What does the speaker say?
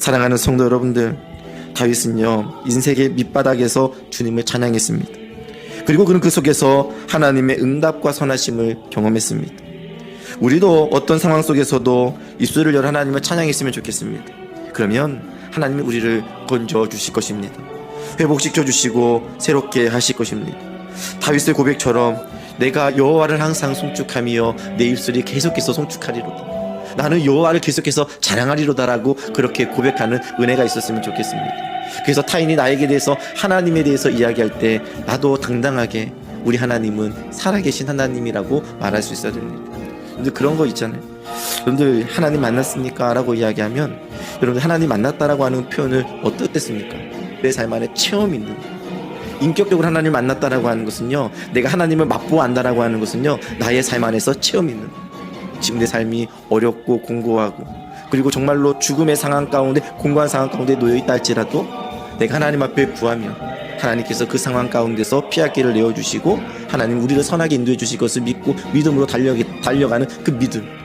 사랑하는 성도 여러분들, 다윗은요 인생의 밑바닥에서 주님을 찬양했습니다. 그리고 그는 그 속에서 하나님의 응답과 선하심을 경험했습니다. 우리도 어떤 상황 속에서도 입술을 열어 하나님을 찬양했으면 좋겠습니다. 그러면 하나님이 우리를 건져 주실 것입니다. 회복시켜 주시고 새롭게 하실 것입니다. 다윗의 고백처럼 내가 여호와를 항상 송축하며 내 입술이 계속해서 송축하리로다. 나는 여호와를 계속해서 자랑하리로다라고 그렇게 고백하는 은혜가 있었으면 좋겠습니다. 그래서 타인이 나에게 대해서 하나님에 대해서 이야기할 때 나도 당당하게 우리 하나님은 살아계신 하나님이라고 말할 수 있어야 됩니다. 근데 그런 거 있잖아요. 여러분들 하나님 만났습니까? 라고 이야기하면 여러분들 하나님 만났다라고 하는 표현을 어떻게 씁니까? 내 삶 안에 체험 있는 인격적으로 하나님 만났다라고 하는 것은요 내가 하나님을 맛보안다라고 하는 것은요 나의 삶 안에서 체험 있는 지금 내 삶이 어렵고 공고하고 그리고 정말로 죽음의 상황 가운데 공고한 상황 가운데 놓여 있다 할지라도 내가 하나님 앞에 구하면 하나님께서 그 상황 가운데서 피할 길을 내어주시고 하나님 우리를 선하게 인도해 주실 것을 믿고 믿음으로 달려, 달려가는 그 믿음